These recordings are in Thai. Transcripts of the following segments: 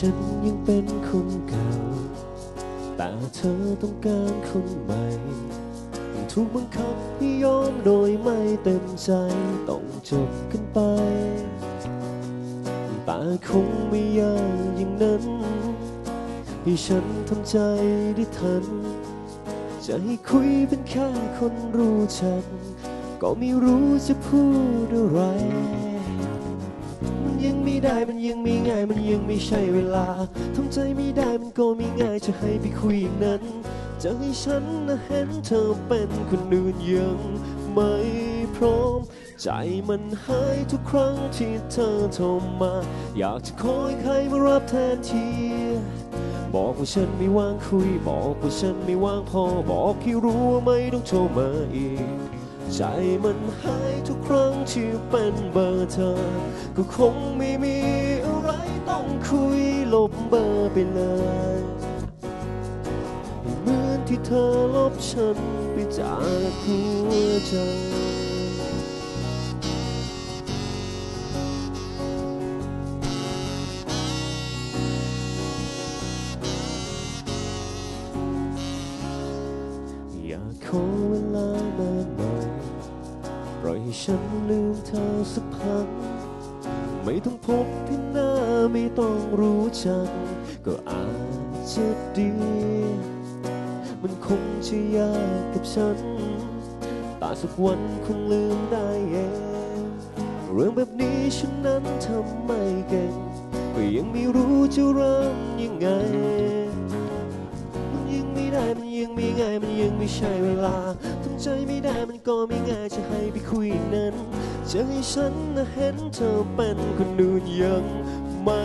ฉันยังเป็นคนเก่า แต่เธอต้องการคนใหม่ถูกบังคับให้ยอมโดยไม่เต็มใจต้องจบกันไป แต่คงไม่ยากอย่างนั้น ให้ฉันทำใจได้ทัน จะให้คุยเป็นแค่คนรู้จัก ก็ไม่รู้จะพูดอะไร ได้มันยังไม่ง่ายมันยังไม่ใช่เวลาทำใจไม่ได้มันก็ไม่ง่ายจะให้ไปคุยอย่างนั้น จะให้ฉันนะเห็นเธอเป็นคนอื่นยังไม่พร้อม ใจมันหายทุกครั้งที่เธอโทรมา อยากจะคอยใครมารับแทนทีบอกว่าฉันไม่ว่างคุย บอกว่าฉันไม่ว่างพอ บอกให้รู้ว่าไม่ต้องโทรมาอีก ใจมันหายทุกครั้งที่เป็นเบอร์เธอ ก็คงไม่มีอะไรต้องคุยลบเบอร์ไปเลยเหมือนที่เธอลบฉันไปจากหัวใจอยากขอเวลา ให้ฉันลืมเธอสักพัก ไม่ต้องพบที่หน้าไม่ต้องรู้จัก ก็อาจจะดี มันคงจะยากกับฉัน แต่สักวันคงลืมได้เอง เรื่องแบบนี้ฉันนั้นทำไม่เก่งก็ยังไม่รู้จะเริ่มยังไง มันยังไม่ได้มันยังไม่ง่ายมันยังไม่ใช่เวลา ใจไม่ได้มันก็ไม่ง่ายจะให้ไปคุยนั้นจะให้ฉันนะเห็นเธอเป็นคนอื่นยังไม่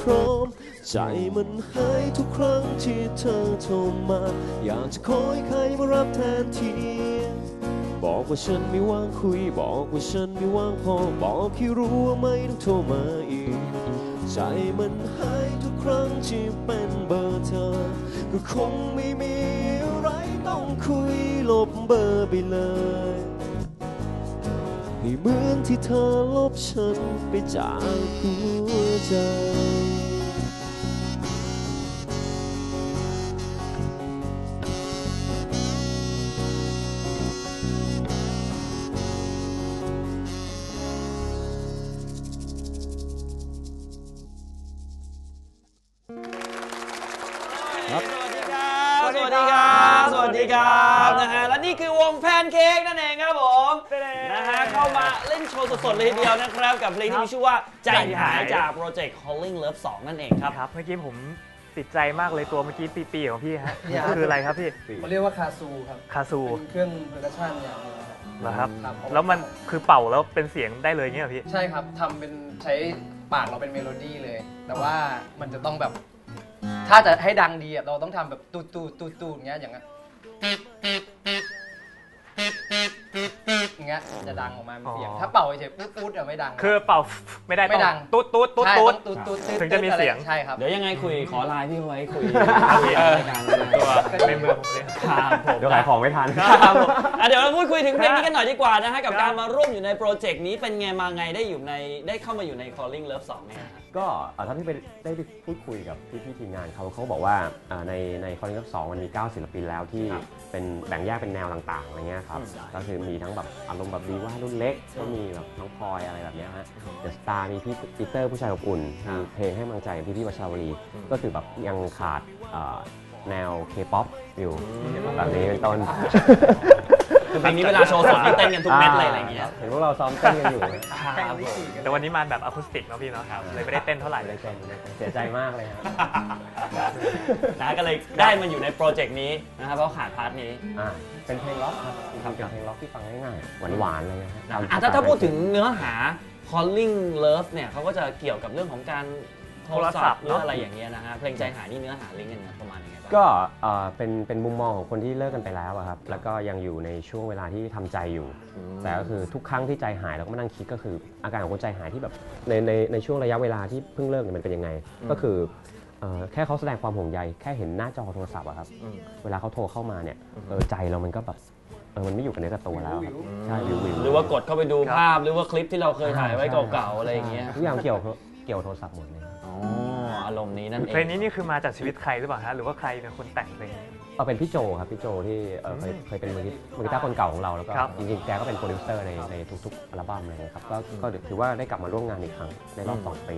พร้อม ใจมันหายทุกครั้งที่เธอโทรมา อยากจะคอยใครมารับแทนทีบอกว่าฉันไม่ว่างคุย บอกว่าฉันไม่ว่างพอ บอกให้รู้ว่าไม่ต้องโทรมาอีก ใจมันหายทุกครั้งที่เป็นเบอร์เธอ ก็คงไม่มี ต้องคุยลบเบอร์ไปเลยให้เหมือนที่เธอลบฉันไปจากหัวใจ เล่นโชว์สดๆเลยทีเดียวนะครับ กับเพลงที่มีชื่อว่าใจหายจากโปรเจกต์ Calling Love 2 นั่นเองครับครับเมื่อกี้ผมติดใจมากเลยตัวเมื่อกี้ปีๆของพี่ฮะเนี่ย คืออะไรครับพี่เขาเรียกว่าคาซูครับคาซูเป็นเครื่องเพอร์คัชชันอย่างหนึงครับเหรอครับ ครับแล้วมันคือเป่าแล้วเป็นเสียงได้เลยเงี้ยเหรอพี่ ใช่ครับทำเป็นใช้ปากเราเป็นเมโลดี้เลย แต่ว่ามันจะต้องแบบ ถ้าจะให้ดังดีอะเราต้องทำแบบตูดตูดตูดตูดอย่างเงี้ยอย่างเงี้ยอย่างเงี้ยจะดังออกมาเป็นเสียงอ๋อถ้าเป่าเฉยๆปุ๊ดปุ๊ดอะไม่ดัง คือเป่าไม่ได้ไม่ดัง ตุ๊ดตุ๊ดตุ๊ดใช่ตุ๊ต้ดองตูดตูดตูดถึงจะมีเสียง ใช่ครับ เดี๋ยวยังไงคุยขอไลน์พี่ไว้คุยเออรายการตัวในมือผมเลยครับผมเดี๋ยวขายของไม่ทันครับผมอะเดี๋ยวเราพูดคุยถึงเพลงนี้กันหน่อยดีกว่านะฮะกับการมาร่วมอยู่ในโปรเจกต์นี้เป็นไงมาไงได้อยู่ในได้เข้ามาอยู่ใน Calling Love 2เนี่ยฮะ ก็เอ่อเท่าที่ไปได้ไปพูดคุยกับพี่ๆทีมงานเขาเขาบอกว่าอ่าในในคอนเสิร์ตสองมันมี 9 ศิลปินแล้วที่ครับเป็นแบ่งแยกเป็นแนวต่างๆอะไรเงี้ยครับอืม ก็คือมีทั้งแบบอารมณ์แบบดีว่ารุ่นเล็กก็มีแบบน้องพลอยอะไรแบบเนี้ยฮะเดอะสตาร์มีพี่ปีเตอร์ผู้ชายอบอุ่นมีเพลงให้กำลังใจพี่พี่ๆวัชราวรีก็คือแบบยังขาดเอ่อแนวเคป๊อปอยู่แบบนี้เป็นต้น คือเพลงนี้เวลาโชว์สดนี่เต้นกันทุกเม็ดเลยอะไรอย่างเงี้ย เห็นพวกเราซ้อมเต้นกันอยู่ ครับผมแต่วันนี้มาแบบอะคูสติกเนาะพี่เนาะเลยไม่ได้เต้นเท่าไหร่ไม่ได้เต้นไม่ได้เต้นเสียใจมากเลยครับนะฮะก็เลยได้มาอยู่ในโปรเจกต์นี้นะครับเพราะขาดพาร์ทนี้ อ่า เป็นเพลงล็อกครับจริงๆเป็นเพลงล็อกที่ฟังง่ายๆหวานๆเลยนะฮะอะถ้าถ้าพูดถึงเนื้อหา calling love เนี่ยเขาก็จะเกี่ยวกับเรื่องของการ โทรศัพท์หรืออะไรอย่างเงี้ยนะฮะเพลงใจหายนี่เนื้อหาลิงก์กันประมาณยังไงบ้าง ก็เอ่อเป็นเป็นมุมมองของคนที่เลิกกันไปแล้วอะครับแล้วก็ยังอยู่ในช่วงเวลาที่ทำใจอยู่แต่ก็คือทุกครั้งที่ใจหายเราก็มานั่งคิดก็คืออาการของคนใจหายที่แบบในในในช่วงระยะเวลาที่เพิ่งเลิกเนี่ยมันเป็นยังไง ก็คือเอ่อแค่เขาแสดงความห่วงใยแค่เห็นหน้าจอโทรศัพท์อะครับอืม เวลาเขาโทรเข้ามาเนี่ยเออใจเรามันก็แบบเออมันไม่อยู่กับเนื้อกับตัวแล้วครับใช่วิววิวหรือว่ากดเข้าไปดูภาพหรือว่าคลิปที่เราเคยถ่ายไว้เก่าๆอะไรอย่างเงี้ย ทุกอย่างเกี่ยวเกี่ยวโทรศัพท์หมดเลยครับ อ๋ออารมณ์มณ์นี้นั่นเองเพลงนี้นี่คือมาจากชีวิตใครหรือเปล่าฮะหรือว่าใครเป็นคนแต่งเพลงนี้เอาเป็นพี่โจครับพี่โจที่เอ่อเคยเคยเป็นมือกีมือกีตาร์คนเก่าของเราแล้วก็ครับ จริงๆแกก็เป็นโปรดิวเซอร์ในในทุกๆอัลบั้มอะไรเลยครับก็ก็ถือว่าได้กลับมาร่วมงานอีกครั้งในรอบสองปี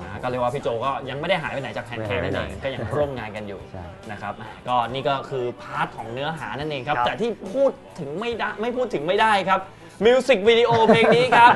อ่าก็เรียกว่าพี่โจก็ยังไม่ได้หายไปไหนจากแพนเค้กไม่นั่นหายเอไปไหนงก็ยังร่วมงานกันอยู่ใช่นะครับก็นี่ก็คือพาร์ทของเนื้อหานั่นเองครับ ครับแต่ที่พูดถึงไม่ได้ไม่พูดถึงไม่ได้ครับมิวสิกวิดีโอเพลงนี้ครับ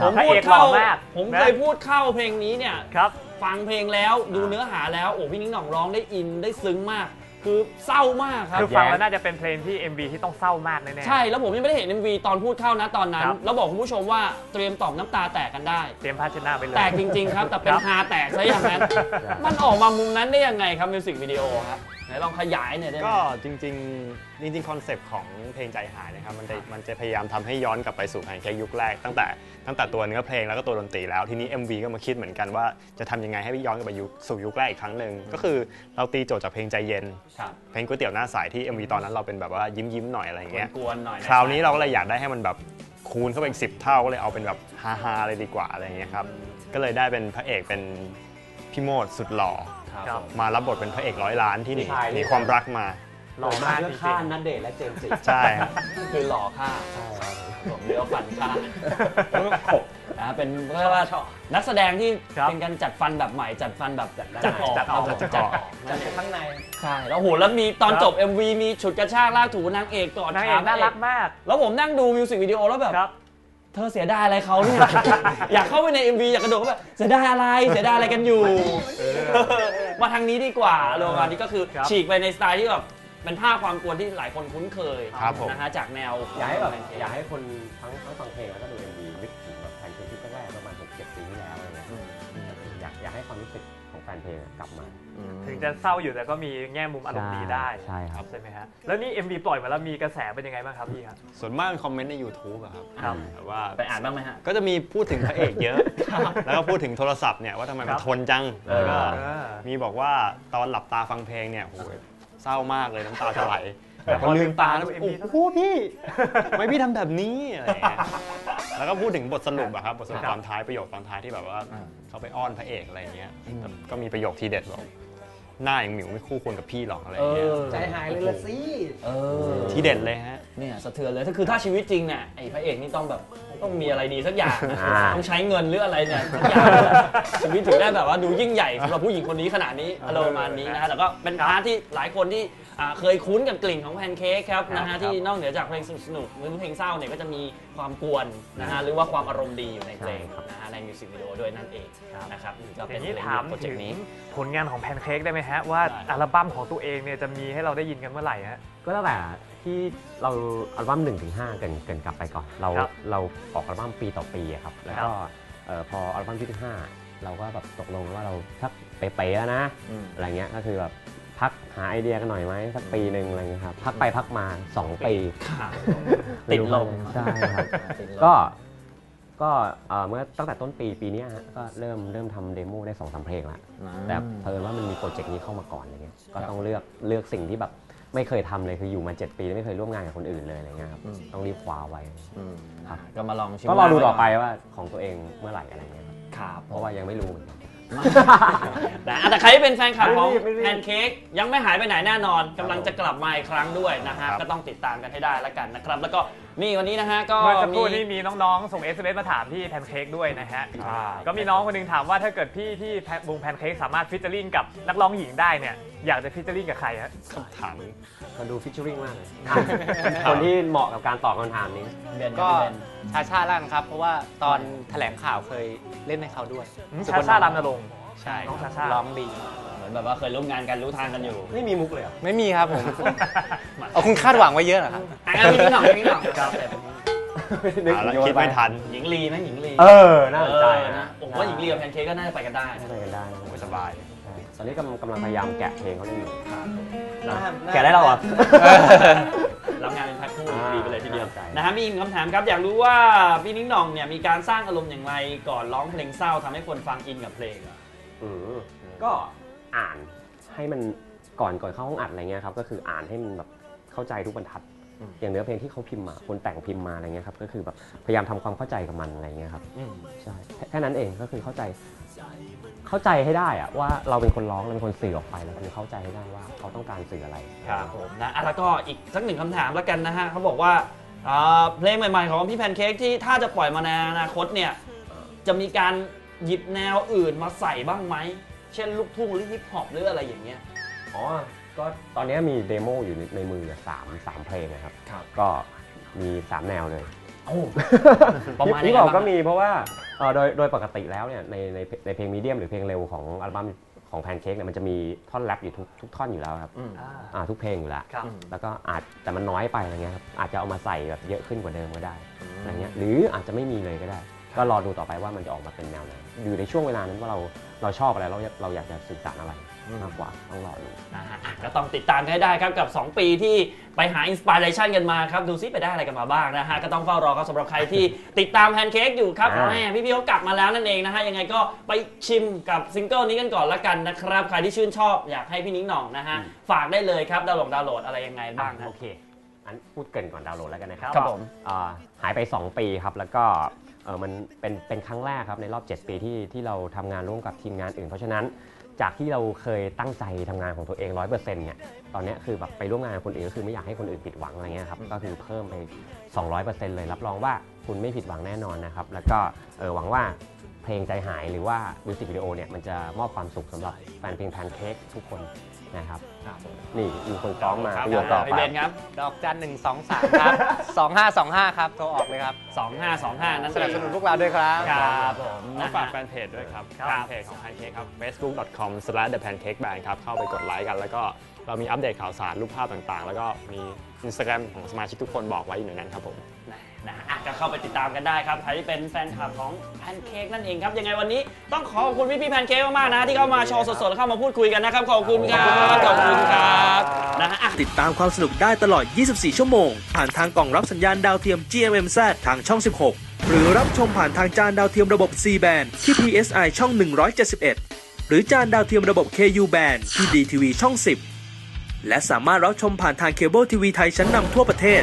ผมพระพูเอดกหล่เข้าอมากผมนะ เคยพูดเข้าเพลงนี้เนี่ย ครับ ฟังเพลงแล้วดูเนื้อหาแล้ว โอ้พี่นิ้งหน่องร้องได้อินได้ซึ้งมาก คือเศร้ามากครับ คือฟังแล้วน่าจะเป็นเพลงที่ MV ที่ต้องเศร้ามากแน่ๆ ใช่แล้วผมยังไม่ได้เห็น MV ตอนพูดเข้านะตอนนั้น ครับ แล้วบอกคุณผู้ชมว่าเตรียมตอบน้ำตาแตกกันได้ เตรียมผ้าเช็ดหน้าไปเลย แตกจริง ๆ ครับ แต่เป็นครับฮาแตกซะอย่างนั้นมันออกมามุมนั้นได้ยังไงครับมิวสิกวิดีโอครับไหนลองขยายหน่อยได้ไหม ก็จริงๆจริงๆคอนเซปต์ของเพลงใจหายนะครับมันจะมันจะพยายามทำให้ย้อนกลับไปสู่แพนเค้กยุคแรกตั้งแต่ตั้งแต่ตัวเนื้อเพลงแล้วก็ตัวดนตรีแล้วทีนี้ MV ก็มาคิดเหมือนกันว่าจะทำยังไงให้ย้อนกลับไปยุคสู่ยุคแรกอีกครั้งหนึ่งก็คือเราตีโจทย์จากเพลงใจเย็น ครับ เพลงก๋วยเตี๋ยวหน้าใสที่ MV ตอนนั้นเราเป็นแบบว่ายิ้มยิ้มๆหน่อยอะไรอย่างเงี้ยกวนๆหน่อยะคราวนี้เราก็เลยอยากได้ให้มันแบบคูณเข้าไปอีกสิบเท่าก็เลยเอาเป็นแบบฮาฮาๆเลยดีกว่าอะไรอย่างเงี้ยครับก็เลยได้เป็นพระเอกเป็น พี่โมดสุดหล่อครับครับ มารับบทเป็นพระเอกร้อยล้านที่หนีใช่ หนีความรักมา หล่อมากจเพื่อริฆ่างนัดเดทและเจมส์จิใช่ครับ คือหล่อค่าใช่ครับผมเรียกว่าฟันค่านะเป็นเรียกว่านักแสดงที่ครับเป็นการจัดฟันแบบใหม่จัดฟันแบบจัดออกจัดออกครับผมจัจัดดออออกกนั่นเองข้างในใช่แล้วโหแล้วมีตอนครับจบ MV มีฉุดกระชากลากถูนางเอกกอดนางเอขากน่ารักมาก แล้วผมนั่งดูมิวสิกวิดีโอแล้วแบบครับ เธอเสียดายอะไรเขาเนี่ย อยากเข้าไปใน MV อยากกระโดดเข้าไปเสียดายอะไร เสียดายอะไรกันอยู่ มาทางนี้ดีกว่าโลกานี้ก็คือครับ ฉีกไปในสไตล์ที่แบบเป็นภาพความกวนที่หลายคนคุ้นเคยครับผม นะฮะจากแนว อยากให้แบบอยากให้คนทั้งทั้งฟังเพลงแล้วก็ดู เพลงกลับมา ถึงจะเศร้าอยู่แต่ก็มีแง่มุมอารมณ์ดีได้ใช่ครับ ใช่ไหมฮะแล้วนี่ MV ปล่อยมาแล้วมีกระแสเป็นยังไงบ้างครับพี่ครับ ส่วนมากเป็นคอมเมนต์ใน YouTube อะครับครับแต่ว่าไปอ่านบ้างไหมฮะ ก็จะมีพูดถึงพระเอกเยอะ แล้วก็พูดถึงโทรศัพท์เนี่ยว่าทำไมคมัรันบทนจังเออแล้วก็เออมีบอกว่าตอนหลับตาฟังเพลงเนี่ยโอ้ยเศร้ามากเลยน้ำตาจะไหล แต่แต่พพออลืลืมมตาตาดูแล้ว MV โอ้โหพี่ทำไมพี่ทำแบบนี้อะไรอย่างเงี้ยแล้วก็พูดถึงบทสรุปอะครับบทสรุปครับตอนท้ายประโยคตอนท้ายที่แบบว่าอ่าเขาไปอ้อนพระเอกอะไรอย่างเงี้ยแต่ก็มีประโยคทีเด็ดบอกหน้าอย่างหมิวไม่คู่ควรกับพี่หรอกอะไรอย่างเงี้ยใจหายเลยละสิเออทีเด็ดเลยฮะเนี่ยสะเทือนเลยถ้าคือถ้าชีวิตจริงเนี่ยไอ้พระเอกนี่ต้องแบบ ต้องมีอะไรดีสักอย่างนะอ่า ต้องใช้เงินหรืออะไรเนี่ยสักอย่างชีวิตถึงได้แบบว่าดูยิ่งใหญ่สำหรับผู้หญิงคนนี้ขนาดนี้อารมณ์ประมาณนี้นะฮะแต่ก็เป็นพาร์ทที่หลายคนที่อ่าเคยคุ้นกับกลิ่นของแพนเค้กครับนะครัฮะบ ที่นอกเหนือจากเพลงสนุกๆหรือเพลงเศร้าเนี่ยก็จะมีความกวนนะฮะหรือว่าความอารมณ์ดีอยู่ในเพลงนะฮะในมิวสิกวิดีโอด้วยนั่นเองนะครับนี่ก็อเป็นย่างเพลนี้งถามโปรเจกถึงต์นี้ ผลงานของแพนเค้กได้ไหมฮะ ว่าได้ อัลบั้มของตัวเองเนี่ยจะมีให้เราได้ยินกันเมื่อไหร่ฮะ ก็ตั้งแต่ ที่เราอัลบั้ม1นถึงหเกินเกินกลับไปก่อน เราครับเราออกอัลบั้มปีต่อปีอะครับแล้วครัก็บเอ่อพออัลบั้มที่ห้าเราก็แบบตกลงว่าเราสักเป๊ะๆแล้วนะอืม อะไรเงี้ยก็คือแบบพักหาไอเดียกันหน่อยไหมสักปีหนึ่งอะไรเงี้ยครับพักไปพักมา2ปีค่ะไม่ติดรู้ลม ใช่ครับติดลมก็ ก็เอ่อเมื่อตั้งแต่ต้นปีปีเนี้ยฮะก็เริ่มเริ่มทำเดโมได้สองสามเพลงละแต่เพิ่นว่ามันมีโปรเจกต์นี้เข้ามาก่อนอะไรเงี้ยก็ต้องเลือกเลือกสิ่งที่แบบ ไม่เคยทำเลยคืออยู่มา 7 ปีแล้วไม่เคยร่วมงานกับคนอื่นเลยอะไรเงี้ยครับอืม ต้องรีบคว้าไว้ครับ ก็มาลองชิมก็รอดูต่อไปว่าของตัวเองเมื่อไหร่อะไรเงี้ยครับครับเพราะว่ายังไม่รู้เหมือนกัน แต่แต่ใครที่เป็นแฟนคลับของไม่รีบไม่รีบ แพนเค้กยังไม่หายไปไหนแน่นอนกำลังครับจะกลับมาอีกครั้งด้วยนะฮะ ครับ ก็ต้องติดตามกันให้ได้แล้วกันนะครับ แล้วก็นี่วันนี้นะฮะก็เมื่อสักคมี รู่นี้มีน้องๆ ส่ง SMS มาถามพี่แพนเค้กด้วยนะฮะอ่าก็มีน้องคนหนึงถามว่าถ้าเกิดพี่ที่แพนวงแพนเค้กสามารถฟิชเจอริงกับนักร้องหญิงได้เนี่ย อยากจะฟิชเจอริงกับใครฮะคำถามมาดูฟิชเชอริงมากเลยคนที่เหมาะกับการตอบคำถามนี้เบนก็เบนชาชาล่างครับ เพราะว่าตอนแถลงข่าวเคยเล่นให้เขาด้วยชาชาลามนรงค์ใช่น้องชาชาร้องดีเหมือนแบบว่าเคยร่วมงานกันรู้ทางกันอยู่ ไม่มีมุกเลยเหรอไม่มีครับผมเอาคุณคาดหวังไว้เยอะเหรอครับอะงั้นพี่นิดหน่อยพี่นิดหน่อยครับนึกอ่าแล้วโยนคิดไม่ทัน หญิงลีไหมหญิงลี เออ น่าสนใจเออนะ ผมว่าหญิงลีกับแพนเค้กก็น่าจะไปกันได้น่าจะไปกันได้ไม่สบายใช่ ตอนนี้กำลังกำลังพยายามแกะเพลงเขาอยู่นะแกะได้เราอะรับงานเป็นแพ็คคู่อ่าดีไปเลยทีเดียวน่าสนใจ นะฮะมีอีกคำถามครับ อยากรู้ว่าพี่นิ้งหน่องเนี่ยมีการสร้างอารมณ์อย่างไรก่อนร้องเพลงเศร้าทำให้คนฟังอินกับเพลงอะ อืมก็อ่านให้มันก่อนก่อนเข้าห้องอัดอะไรเงี้ยครับก็คืออ่านให้มันแบบเข้าใจทุกบรรทัดอย่างเนื้อเพลงที่เขาพิมพ์มาคนแต่งพิมพ์มาอะไรเงี้ยครับก็คือแบบพยายามทำความเข้าใจกับมันอะไรเงี้ยครับใช่แค่แค่นั้นเองก็คือเข้าใจ เข้าใจให้ได้อะว่าเราเป็นคนร้องเราเป็นคนสื่อออกไปแล้วคือเข้าใจให้ได้ว่าเขาต้องการสื่ออะไร ครับผมนะอะแล้วก็อีกสักหนึ่งคำถามแล้วกันนะฮะเขาบอกว่าอ่าเพลงใหม่ ๆ ของพี่แพนเค้กที่ถ้าจะปล่อยมาในอนาคตเนี่ยจะมีการหยิบแนวอื่นมาใส่บ้างไหม เช่นลูกทุ่งหรือฮิปฮอปหรืออะไรอย่างเงี้ย อ๋อ ก็ตอนนี้มีเดโมอยู่ในในมือเนี่ยสามสามเพลงนะครับ ครับ ก็มีสามแนวเลย โอ้ประมาณที่ยังไงบอกบ้างก็มีเพราะว่าเอ่อโดยโดยปกติแล้วเนี่ยในในในเพลงมีเดียมหรือเพลงเร็วของอัลบั้มของแพนเค้กเนี่ยมันจะมีท่อนแรปอยู่ทุกทุกท่อนอยู่แล้วครับอ่าอ่าทุกเพลงอยู่แล้วครับแล้วก็อาจแต่มันน้อยไปอะไรเงี้ยครับอาจจะเอามาใส่แบบเยอะขึ้นกว่าเดิมก็ได้อะไรเงี้ยหรืออาจจะไม่มีเลยก็ได้ ก็รอดูต่อไปว่ามันจะออกมาเป็นแนวไหนอยู่ในช่วงเวลานั้นว่าเราเราชอบอะไรเราเราอยากจะสื่อสารอะไร มากกว่าต้องรอดู นะฮะอะก็ต้องติดตามกันให้ได้ครับกับ 2 ปีที่ไปหาอินสปิเรชันกันมาครับ ดูซิไปได้อะไรกันมาบ้างนะฮะ ก็ต้องเฝ้ารอครับสำหรับใครที่ติดตามแพนเค้กอยู่ครับอ่า แม่พี่พี่เขากลับมาแล้วนั่นเองนะฮะ ยังไงก็ไปชิมกับซิงเกิลนี้กันก่อนละกันนะครับ ใครที่ชื่นชอบอยากให้พี่นิ้งหน่องนะฮะ ฝากได้เลยครับดาวน์โหลดดาวน์โหลดอะไรยังไงบ้างนะ โอเค อันพูดเกรินก่อนดาวน์โหลดแล้วกันนะครับครับผม อ่าหายไป 2 ปีครับ แล้วก็เออมันเป็นเป็นครั้งแรกครับในรอบ 7 ปีที่ที่เราทำงานร่วมกับทีมงานอื่น เพราะฉะนั้น จากที่เราเคยตั้งใจทำงานของตัวเองร้อยเนี่ยตอนนี้คือแบบไปร่วมงานกับคนอื่นก็คือไม่อยากให้คนอื่นผิดหวังอะไรเงี้ยครับก็คือเพิ่มไป 200%เลยรับรองว่าคุณไม่ผิดหวังแน่นอนนะครับแล้วก็เออหวังว่า เพลงใจหายหรือว่ามิวสิกวิดีโอเนี่ยมันจะมอบความสุขสำหรับแฟนเพลงแพนเค้กทุกคนนะครับนี่มีคนฟ้องมาประโยคต่อพี่ไปเบนครับ ดอกจันหนึ่งสองสามครับสองห้าสองห้าครับ โทรออกเลยครับ 2525 นั่นสเองนับสนุนพวกเราด้วยครับ ครับผมต้นะองฝากฮะ แฟนเพจด้วยครับครับ แฟนเพจของ Pancake ครับ facebook.com/thepancakeband ครับ เข้าไปกดไลค์กัน แล้วก็เรามีอัปเดตข่าวสารรูปภาพต่างๆ แล้วก็มี Instagram ของสมาชิกทุกคนบอกไว้อยู่ในนั้นครับผม นะอะก็เข้าไปติดตามกันได้ครับใครที่เป็นแฟนคลับของแพนเค้กนั่นเองครับ ยังไงวันนี้ต้องขอขอบคุณพี่พี่ๆแพนเค้กมากๆนะ ที่เข้ามาโชว์สดๆแล้วเข้ามาพูดคุยกันนะครับ ขอบคุณครับขอบคุณครับนะฮะอะติดตามความสนุกได้ตลอด 24 ชั่วโมง ผ่านทางกล่องรับสัญญาณดาวเทียม GMMZ ทางช่อง 16 หรือรับชมผ่านทางจานดาวเทียมระบบ C band ที่ PSI ช่อง 171 หรือจานดาวเทียมระบบ KU band ที่ DTV ช่อง 10 และสามารถรับชมผ่านทางเคเบิลทีวีไทยชั้นนำทั่วประเทศ